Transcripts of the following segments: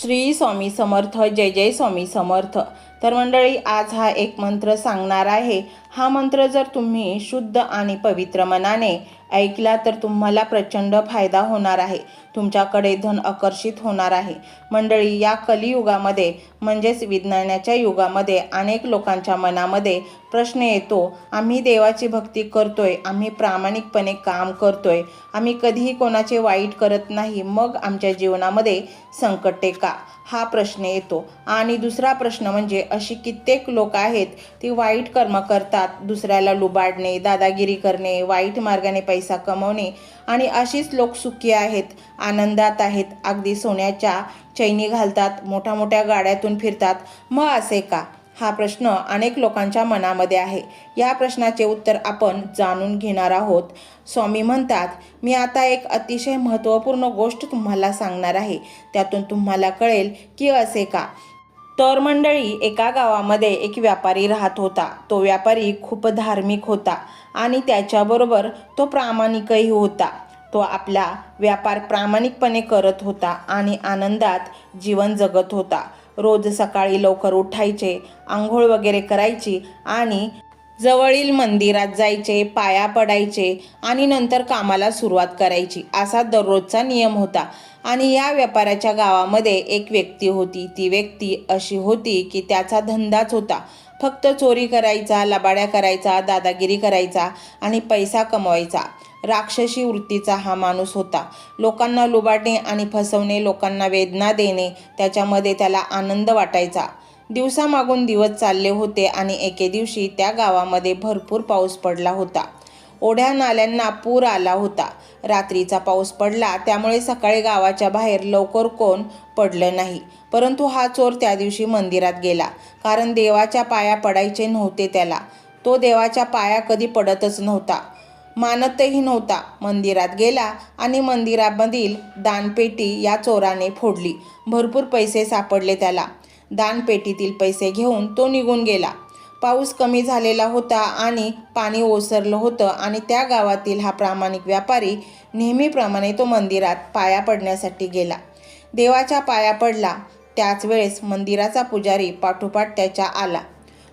श्री स्वामी समर्थ जय जय स्वामी समर्थ. तर मंडळी आज हा एक मंत्र सांगणार आहे. हा मंत्र जर तुम्ही शुद्ध आणि पवित्र मनाने ऐकला तर तुम्हाला प्रचंड फायदा होणार आहे. तुमच्याकडे धन आकर्षित होणार आहे. मंडळी या कलियुगामध्ये म्हणजेच विज्ञानाच्या युगामध्ये अनेक लोकांच्या मनामध्ये प्रश्न येतो आम्ही देवाची भक्ती करतोय आम्ही प्रामाणिकपणे काम करतोय आम्ही कधीही कोणाचे वाईट करत नाही मग आमच्या जीवनामध्ये संकटे का हा प्रश्न येतो. आणि दुसरा प्रश्न म्हणजे अशी कित्येक लोक आहेत ती वाईट कर्म करतात. दुसऱ्याला लुबाडणे दादागिरी करणे वाईट मार्गाने पैसा कमवणे आणि अशीच लोक सुखी आहेत आनंदात आहेत. अगदी सोन्याच्या चैनी घालतात मोठ्या मोठ्या गाड्यातून फिरतात. मग असे का? हा प्रश्न अनेक लोकांच्या मनामध्ये आहे. या प्रश्नाचे उत्तर आपण जाणून घेणार आहोत. स्वामी म्हणतात मी आता एक अतिशय महत्त्वपूर्ण गोष्ट तुम्हाला सांगणार आहे. त्यातून तुम्हाला कळेल की असे का. तर मंडळी एका गावामध्ये एक व्यापारी राहत होता. तो व्यापारी खूप धार्मिक होता आणि त्याच्याबरोबर तो प्रामाणिकही होता. तो आपला व्यापार प्रामाणिकपणे करत होता आणि आनंदात जीवन जगत होता. रोज सकाळी लवकर उठायचे आंघोळ वगैरे करायची आणि जवळील मंदिरात जायचे पाया पडायचे आणि नंतर कामाला सुरुवात करायची. असा दररोजचा नियम होता. आणि या व्यापाऱ्याच्या गावामध्ये एक व्यक्ती होती. ती व्यक्ती अशी होती की त्याचा धंदाच होता. फक्त चोरी करायचा लबाड्या करायचा दादागिरी करायचा आणि पैसा कमवायचा. राक्षसी वृत्तीचा हा माणूस होता. लोकांना लुबाडणे आणि फसवणे लोकांना वेदना देणे त्याच्यामध्ये त्याला आनंद वाटायचा. दिवसामागून दिवस चालले होते आणि एके दिवशी त्या गावामध्ये भरपूर पाऊस पडला होता. ओढ्या नाल्यांना पूर आला होता. रात्रीचा पाऊस पडला त्यामुळे सकाळी गावाच्या बाहेर लवकर कोण पडलं नाही. परंतु हा चोर त्या दिवशी मंदिरात गेला कारण देवाच्या पाया पडायचे नव्हते त्याला. तो देवाच्या पाया कधी पडतच नव्हता. मानतही नव्हता. मंदिरात गेला आणि मंदिरामधील दानपेटी या चोराने फोडली. भरपूर पैसे सापडले त्याला. दानपेटीतील पैसे घेऊन तो निघून गेला. पाऊस कमी झालेला होता आणि पाणी ओसरलं होतं आणि त्या गावातील हा प्रामाणिक व्यापारी नेहमीप्रमाणे तो मंदिरात पाया पडण्यासाठी गेला. देवाच्या पाया पडला. त्याच वेळेस मंदिराचा पुजारी पाठोपाठ त्याच्या आला.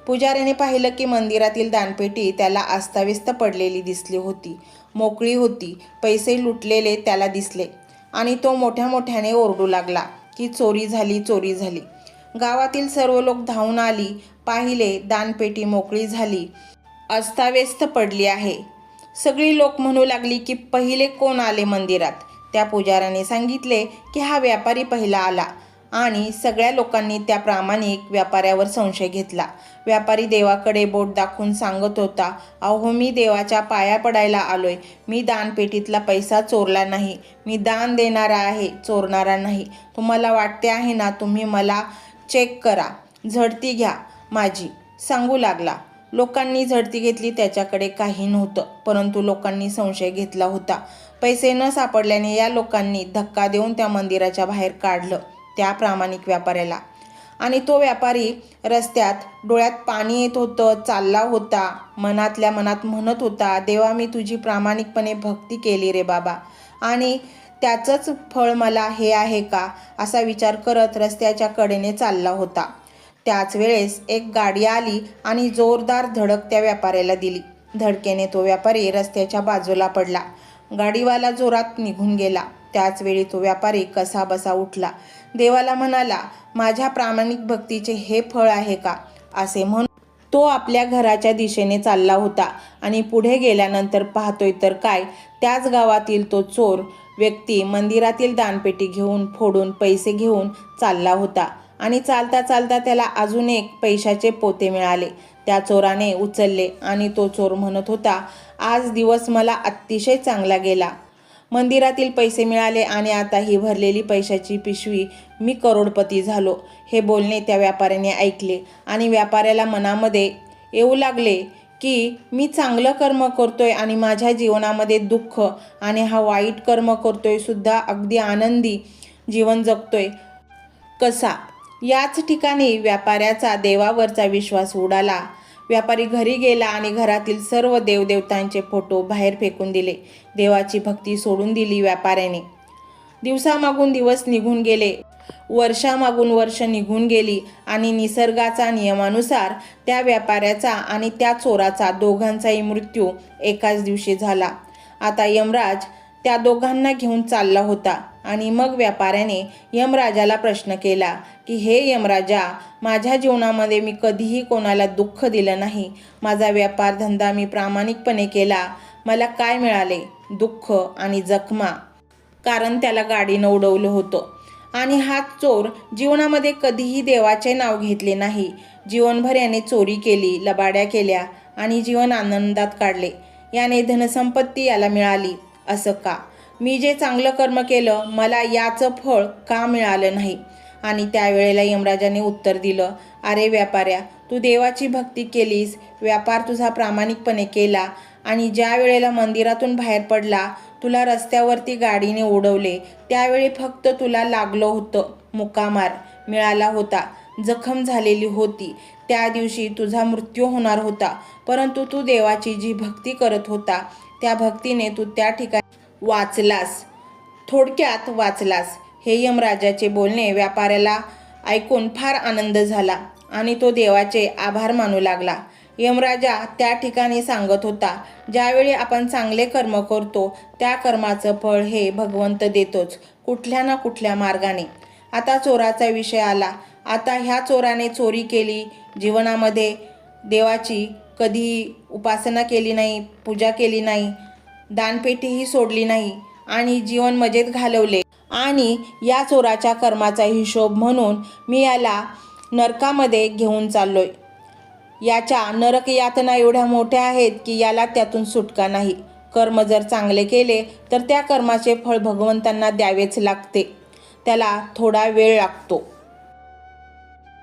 पुजाऱ्याने पाहिलं की मंदिरातील दानपेटी त्याला अस्ताव्यस्त पडलेली दिसली होती. मोकळी होती. पैसे लुटलेले त्याला दिसले. आणि तो मोठ्या मोठ्याने ओरडू लागला की चोरी झाली चोरी झाली. गावातील सर्व लोक धावून आली. पाहिले दानपेटी मोकळी झाली. अस्ताव्यस्त पडली आहे. सगळी लोक म्हणू लागली की पहिले कोण आले मंदिरात? त्या पुजाऱ्याने सांगितले की हा व्यापारी पहिला आला. आणि सगळ्या लोकांनी त्या प्रामाणिक व्यापाऱ्यावर संशय घेतला. व्यापारी देवाकडे बोट दाखवून सांगत होता अहो मी देवाच्या पाया पडायला आलोय. मी दानपेटीतला पैसा चोरला नाही. मी दान देणारा आहे चोरणारा नाही. तुम्हाला वाटते आहे ना तुम्ही मला चेक करा. झडती घ्या माझी. सांगू लागला. लोकांनी झडती घेतली त्याच्याकडे काही नव्हतं परंतु लोकांनी संशय घेतला होता. पैसे न सापडल्याने या लोकांनी धक्का देऊन त्या मंदिराच्या बाहेर काढलं. त्या प्रामाणिक व्यापाऱ्याला. आणि तो व्यापारी रस्त्यात डोळ्यात पाणी येत होतं चालला होता मनातल्या मनात म्हणत होता देवा मी तुझी प्रामाणिकपणे भक्ती केली रे बाबा. आणि त्याचंच फळ मला हे आहे का? असा विचार करत रस्त्याच्या कडेने चालला होता. त्याच वेळेस एक गाडी आली आणि जोरदार धडक त्या व्यापाऱ्याला दिली. धडकेने तो व्यापारी रस्त्याच्या बाजूला पडला. गाडीवाला जोरात निघून गेला. त्याच वेळी तो व्यापारी कसा बसा उठला. देवाला म्हणाला माझ्या प्रामाणिक भक्तीचे हे फळ आहे का? असे म्हणून तो आपल्या घराच्या दिशेने चालला होता आणि पुढे गेल्यानंतर पाहतोय तर काय त्याच गावातील तो चोर व्यक्ती मंदिरातील दानपेटी घेऊन फोडून पैसे घेऊन चालला होता आणि चालता चालता त्याला अजून एक पैशाचे पोते मिळाले. त्या चोराने उचलले आणि तो चोर म्हणत होता आज दिवस मला अतिशय चांगला गेला. मंदिरातील पैसे मिळाले आणि आता ही भरलेली पैशाची पिशवी मी करोडपती झालो हे बोलणे त्या व्यापाऱ्याने ऐकले आणि व्यापाऱ्याला मनामध्ये येऊ लागले की मी चांगलं कर्म करतोय आणि माझ्या जीवनामध्ये दुःख आणि हा वाईट कर्म करतोय सुद्धा अगदी आनंदी जीवन जगतोय. कसा? याच ठिकाणी व्यापाऱ्याचा देवावरचा विश्वास उडाला. व्यापारी घरी गेला आणि घरातील सर्व देवदेवतांचे फोटो बाहेर फेकून दिले. देवाची भक्ती सोडून दिली व्यापाऱ्याने. दिवसामागून दिवस निघून गेले. वर्षामागून वर्ष निघून गेली आणि निसर्गाचा नियमानुसार त्या व्यापाऱ्याचा आणि त्या चोराचा दोघांचाही मृत्यू एकाच दिवशी झाला. आता यमराज त्या दोघांना घेऊन चालला होता आणि मग व्यापाऱ्याने यमराजाला प्रश्न केला की हे यमराजा माझ्या जीवनामध्ये मी कधीही कोणाला दुःख दिलं नाही. माझा व्यापार धंदा मी प्रामाणिकपणे केला. मला काय मिळाले? दुःख आणि जखमा. कारण त्याला गाडीनं उडवलं होतं. आणि हा चोर जीवनामध्ये कधीही देवाचे नाव घेतले नाही. जीवनभर याने चोरी केली लबाड्या केल्या आणि जीवन आनंदात काढले. याने धनसंपत्ती याला मिळाली. असं का? मी जे चांगलं कर्म केलं मला याचं फळ का मिळालं नाही? आणि त्यावेळेला यमराजाने उत्तर दिलं अरे व्यापाऱ्या तू देवाची भक्ती केलीस व्यापार तुझा प्रामाणिकपणे केला आणि ज्या वेळेला मंदिरातून बाहेर पडला तुला रस्त्यावरती गाडीने उडवले त्यावेळी फक्त तुला लागलं होतं मुकामार मिळाला होता जखम झालेली होती. त्या दिवशी तुझा मृत्यू होणार होता परंतु तू देवाची जी भक्ती करत होता त्या भक्तीने तू त्या ठिकाणी वाचलास. थोडक्यात वाचलास. हे यमराजाचे बोलणे व्यापाऱ्याला ऐकून फार आनंद झाला आणि तो देवाचे आभार मानू लागला. यमराजा त्या ठिकाणी सांगत होता ज्यावेळी आपण चांगले कर्म करतो त्या कर्माचं फळ हे भगवंत देतोच कुठल्या ना कुठल्या मार्गाने. आता चोराचा विषय आला. आता ह्या चोराने चोरी केली. जीवनामध्ये देवाची कधी उपासना केली नाही पूजा केली नाही दानपेटीही सोडली नाही आणि जीवन मजेत घालवले. आणि या चोराच्या कर्माचा हिशोब म्हणून मी याला नरकामध्ये घेऊन चाललोय. याच्या नरक यातना एवढ्या मोठ्या आहेत की याला त्यातून सुटका नाही. कर्म जर चांगले केले तर त्या कर्माचे फळ भगवंतांना द्यावेच लागते. त्याला थोडा वेळ लागतो.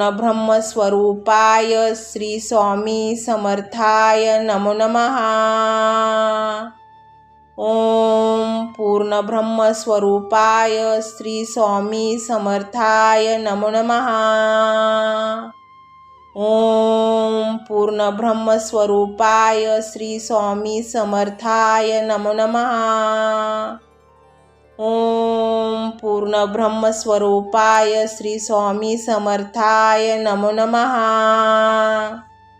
पूर्णब्रह्मस्वरूपाय श्री स्वामी समर्थाय नमो नमः। ॐ पूर्णब्रह्मस्वरूपाय श्री स्वामी समर्थाय नमो नमः। ॐ पूर्णब्रह्मस्वरूपाय श्री स्वामी समर्थाय नमो नमः। ओम पूर्णब्रह्मस्वरूपाय श्री स्वामी समर्थाय नमो नमहा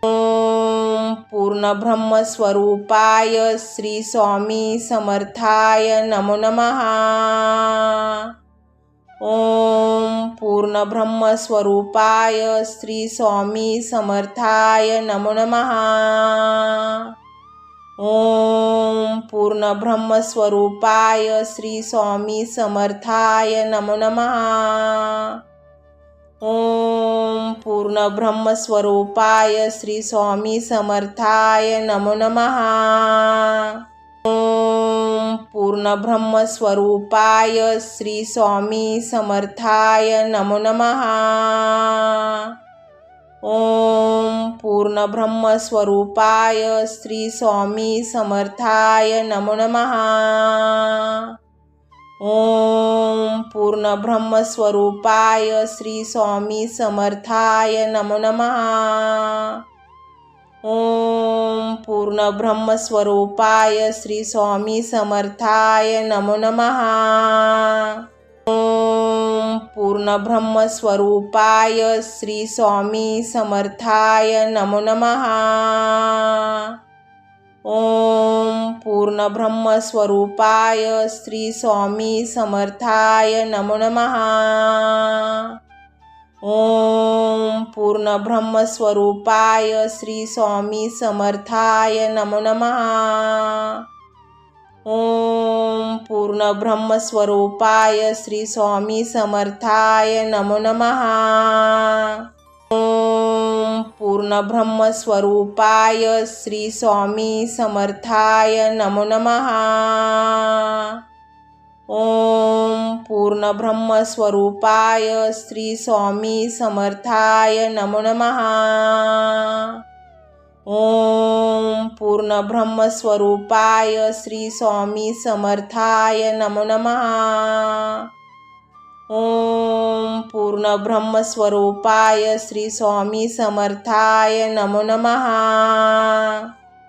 ओम पूर्णब्रह्मस्वरूपाय श्री स्वामी समर्थाय नमो नमहा ओम पूर्णब्रह्मस्वरूपाय श्री स्वामी समर्थाय नमो नमः। ओम पूर्णब्रह्मस्वरूपाय श्री स्वामी समर्थाय नमो नमः। ओम पूर्णब्रह्मस्वरूपाय श्री स्वामी समर्थाय नमो नमः। ओम पूर्णब्रह्मस्वरूपाय श्री स्वामी समर्थाय नमो नमः। ओम पूर्णब्रह्मस्वरूपाय श्री स्वामी समर्थाय नमो नमहा ओम पूर्ण ब्रह्मस्वरूपाय श्री स्वामी समर्थाय नमो नमहा ओम पूर्ण ब्रह्मस्वरूपाय श्री स्वामी समर्थाय नमो नमहा पूर्णब्रह्मस्वरूपाय पूर्ण ब्रह्मस्वरूपाय श्री स्वामी समर्थाय नमो नमः। ओम पूर्ण ब्रह्मस्वरूपाय श्री स्वामी समर्थाय नमो नमः। ओम पूर्ण ब्रह्मस्वरूपाय श्री स्वामी समर्थाय नमो नमः। ओम पूर्ण ब्रह्मस्वरूपाय श्री स्वामी समर्थाय नमो नमहा ओम पूर्ण ब्रह्मस्वरूपाय श्री स्वामी समर्थाय नमो नमहा ओम पूर्ण ब्रह्मस्वरूपाय श्री स्वामी समर्थाय नमो नमहा ओम पूर्ण ब्रह्मस्वरूपाय श्री स्वामी समर्थाय नमो नमः। ओम पूर्ण ब्रह्मस्वरूपाय श्री स्वामी समर्थाय नमो नमः।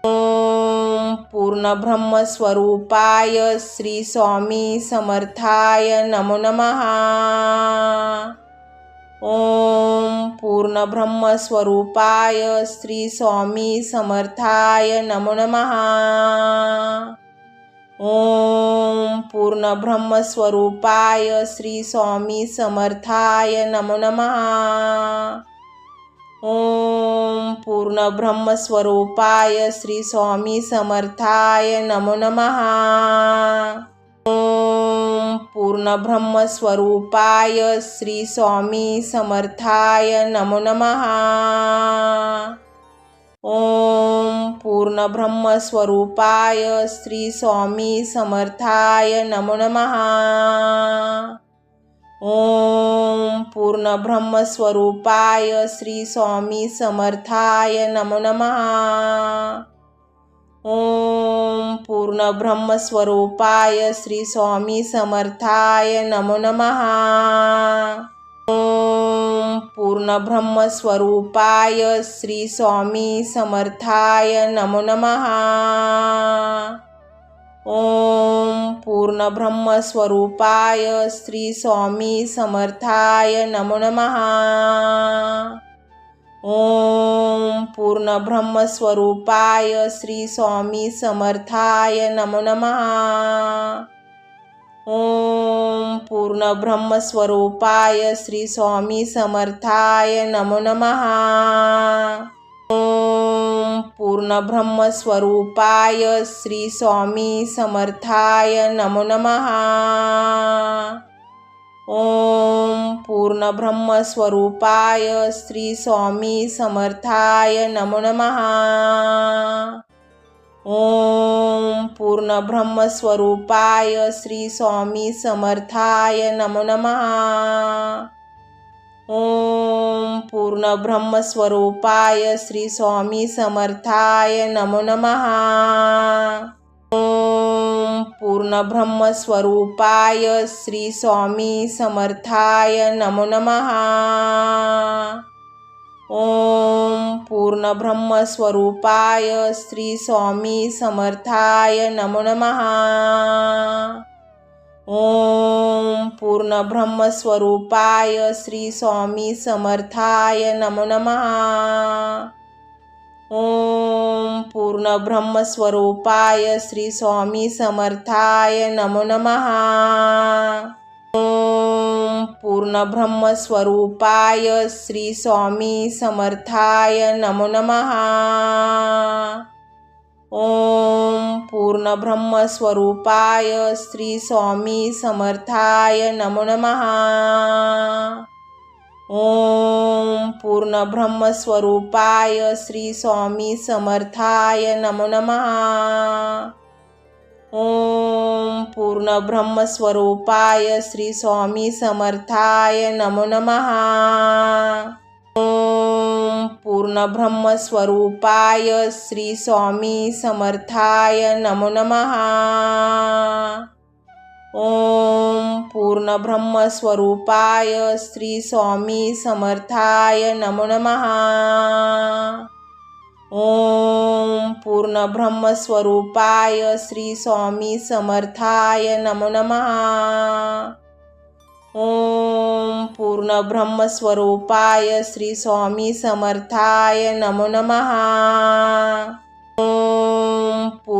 ओम पूर्ण ब्रह्मस्वरूपाय श्री स्वामी समर्थाय नमो नमः। ओम पूर्णब्रह्मस्वरूपाय श्री स्वामी समर्थाय नमो नमहा ओम पूर्णब्रह्मस्वरूपाय श्री स्वामी समर्थाय नमो नमहा ओम पूर्ण ब्रह्मस्वरूपाय श्री स्वामी समर्थाय नमो नमः। ओम पूर्ण ब्रह्मस्वरूपाय श्री स्वामी समर्थाय नमो नमः. ओम पूर्ण ब्रह्मस्वरूपाय श्री स्वामी समर्थाय नमो नमः. ओम पूर्ण ब्रह्मस्वरूपाय श्री स्वामी समर्थाय नमो नमः. ओम पूर्ण ब्रह्मस्वरूपाय श्री स्वामी समर्थाय नमो नमहा ओम पूर्ण ब्रह्मस्वरूपाय श्री स्वामी समर्थाय नमो नमहा ओम पूर्ण ब्रह्मस्वरूपाय श्री स्वामी समर्थाय नमो नमहा ओम पूर्ण ब्रह्मस्वरूपाय श्री स्वामी समर्थाय नमो नमः। ओम पूर्ण ब्रह्मस्वरूपाय श्री स्वामी समर्थाय नमो नमः। ओम पूर्ण ब्रह्मस्वरूपाय श्री स्वामी समर्थाय नमो नमः। ओम पूर्ण ब्रह्मस्वरूपाय श्री स्वामी समर्थाय नमो नमहा ओम पूर्ण ब्रह्मस्वरूपाय श्री स्वामी समर्थाय नमो नमहा ओम पूर्ण ब्रह्मस्वरूपाय श्री स्वामी समर्थाय नमो नमहा पूर्णब्रह्मस्वरूपाय पूर्ण ब्रह्मस्वरूपाय श्री स्वामी समर्थाय नमो नमः. ओम पूर्ण ब्रह्मस्वरूपाय श्री स्वामी समर्थाय नमो नमः. ओम पूर्ण ब्रह्मस्वरूपाय श्री स्वामी समर्थाय नमो नमः. ओम पूर्ण ब्रह्मस्वरूपाय श्री स्वामी समर्थाय नमो नमहा ओम पूर्ण ब्रह्मस्वरूपाय श्री स्वामी समर्थाय नमो नमहा ओम पूर्ण ब्रह्मस्वरूपाय श्री स्वामी समर्थाय नमो नमः। ओम पूर्ण ब्रह्मस्वरूपाय श्री स्वामी समर्थाय नमो नमः। ओम पूर्ण ब्रह्मस्वरूपाय श्री स्वामी समर्थाय नमो नमः। ओम पूर्ण ब्रह्मस्वरूपाय श्री स्वामी समर्थाय नमो नमः। ओम पूर्णब्रह्मस्वरूपाय श्री स्वामी समर्थाय नमो नमहा ओम पूर्णब्रह्मस्वरूपाय श्री स्वामी समर्थाय नमो नमहा ओम पूर्णब्रह्मस्वरूपाय श्री स्वामी समर्थाय नमो नमहा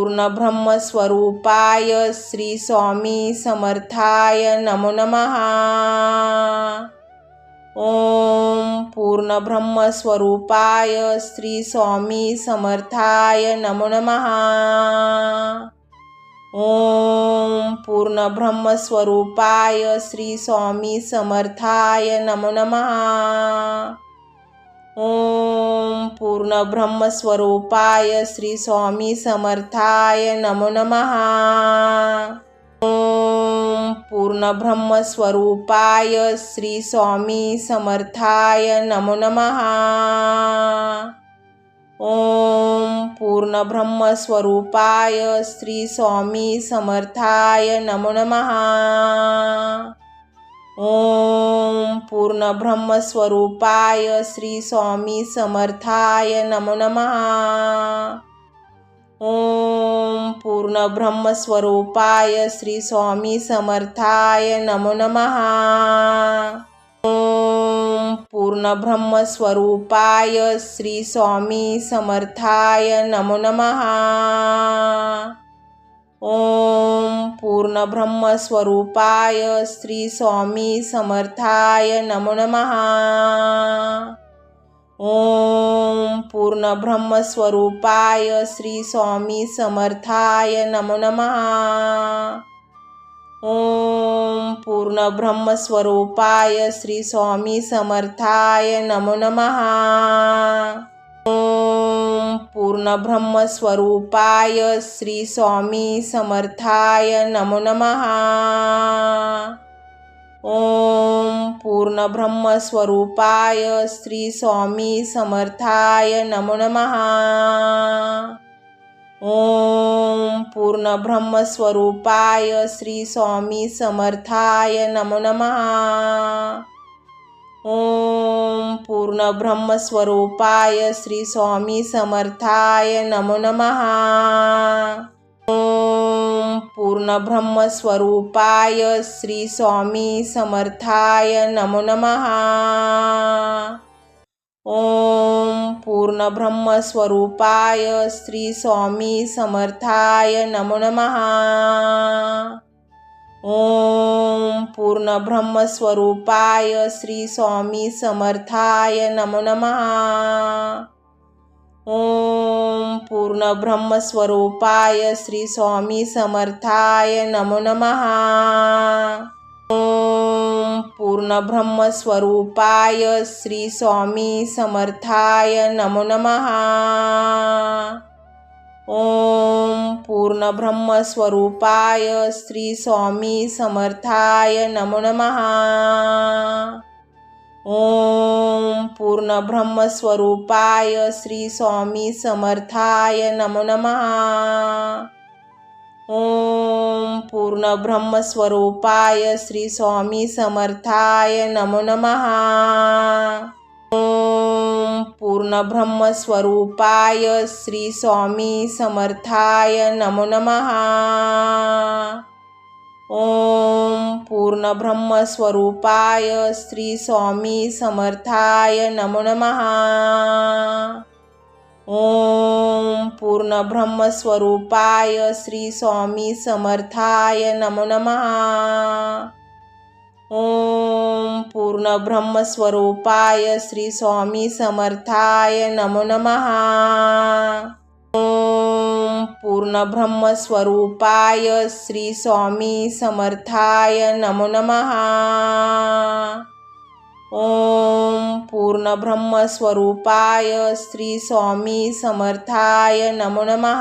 पूर्ण ब्रह्मस्वरूपाय श्री स्वामी समर्थाय नमो नमहा ओम पूर्ण ब्रह्मस्वरूपाय श्री स्वामी समर्थाय नमो नमहा ओम पूर्ण ब्रह्मस्वरूपाय श्री स्वामी समर्थाय नमो नमः. ओम पूर्ण ब्रह्मस्वरूपाय श्री स्वामी समर्थाय नमो नमहा ओम पूर्ण ब्रह्मस्वरूपाय श्री स्वामी समर्थाय नमो नमहा ओम पूर्ण ब्रह्मस्वरूपाय श्री स्वामी समर्थाय नमो नमः। ओम पूर्ण ब्रह्मस्वरूपाय श्री स्वामी समर्थाय नमो नमः। ओम पूर्ण ब्रह्मस्वरूपाय श्री स्वामी समर्थाय नमो नमः। ओम पूर्ण ब्रह्मस्वरूपाय श्री स्वामी समर्थाय नमो नमः। ओम पूर्णब्रह्मस्वरूपाय श्री स्वामी समर्थाय नमो नमहा ओम पूर्णब्रह्मस्वरूपाय श्री स्वामी समर्थाय नमो नमहा ओम पूर्ण ब्रह्मस्वरूपाय श्री स्वामी समर्थाय नमो नमहा ओम पूर्ण ब्रह्मस्वरूपाय श्री स्वामी समर्थाय नमो नमः. ओम पूर्ण ब्रह्मस्वरूपाय श्री स्वामी समर्थाय नमो नमः. ओम पूर्ण ब्रह्मस्वरूपाय श्री स्वामी समर्थाय नमो नमः. ओम पूर्ण ब्रह्मस्वरूपाय श्री स्वामी समर्थाय नमो नमहा ओम पूर्ण ब्रह्मस्वरूपाय श्री स्वामी समर्थाय नमो नमहा ओम पूर्ण ब्रह्मस्वरूपाय श्री स्वामी समर्थाय नमो नमहा ओम पूर्ण ब्रह्मस्वरूपाय श्री स्वामी समर्थाय नमो नमः। ओम पूर्ण ब्रह्मस्वरूपाय श्री स्वामी समर्थाय नमो नमः। ओम पूर्ण ब्रह्मस्वरूपाय श्री स्वामी समर्थाय नमो नमः। ओम पूर्ण ब्रह्मस्वरूपाय श्री स्वामी समर्थाय नमो नमहा ओम पूर्ण ब्रह्मस्वरूपाय श्री स्वामी समर्थाय नमो नमहा ओम पूर्ण ब्रह्मस्वरूपाय श्री स्वामी समर्थाय नमो नमहा पूर्ण ब्रह्मस्वरूपाय श्री स्वामी समर्थाय नमो नमः. ओम पूर्ण ब्रह्मस्वरूपाय श्री स्वामी समर्थाय नमो नमः. ओम पूर्ण ब्रह्मस्वरूपाय श्री स्वामी समर्थाय नमो नमः. ओम पूर्ण ब्रह्मस्वरूपाय श्री स्वामी समर्थाय नमो नमहा ओम पूर्ण ब्रह्मस्वरूपाय श्री स्वामी समर्थाय नमो नमहा ओम पूर्ण ब्रह्मस्वरूपाय श्री स्वामी समर्थाय नमो नमः।